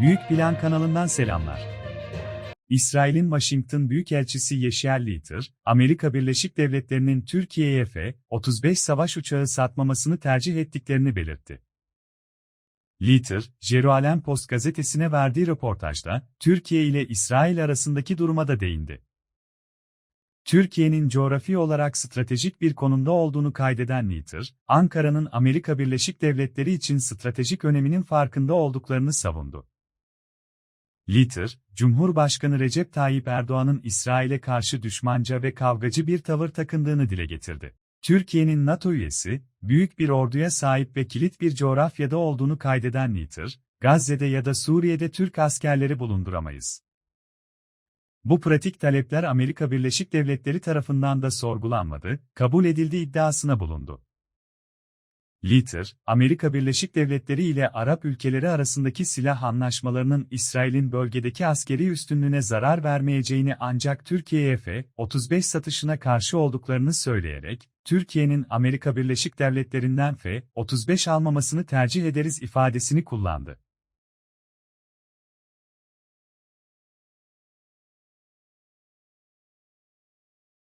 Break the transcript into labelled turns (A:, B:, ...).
A: Büyük Plan kanalından selamlar. İsrail'in Washington Büyükelçisi Yeşil Litter, Amerika Birleşik Devletleri'nin Türkiye'ye F-35 savaş uçağı satmamasını tercih ettiklerini belirtti. Litter, Jerusalem Post gazetesine verdiği röportajda, Türkiye ile İsrail arasındaki duruma da değindi. Türkiye'nin coğrafi olarak stratejik bir konumda olduğunu kaydeden Litter, Ankara'nın Amerika Birleşik Devletleri için stratejik öneminin farkında olduklarını savundu. Litter, Cumhurbaşkanı Recep Tayyip Erdoğan'ın İsrail'e karşı düşmanca ve kavgacı bir tavır takındığını dile getirdi. Türkiye'nin NATO üyesi, büyük bir orduya sahip ve kilit bir coğrafyada olduğunu kaydeden Litter, Gazze'de ya da Suriye'de Türk askerleri bulunduramayız. Bu pratik talepler Amerika Birleşik Devletleri tarafından da sorgulanmadı, kabul edildi iddiasına bulundu. Litter, Amerika Birleşik Devletleri ile Arap ülkeleri arasındaki silah anlaşmalarının İsrail'in bölgedeki askeri üstünlüğüne zarar vermeyeceğini ancak Türkiye'ye F-35 satışına karşı olduklarını söyleyerek, Türkiye'nin Amerika Birleşik Devletleri'nden F-35 almamasını tercih ederiz ifadesini kullandı.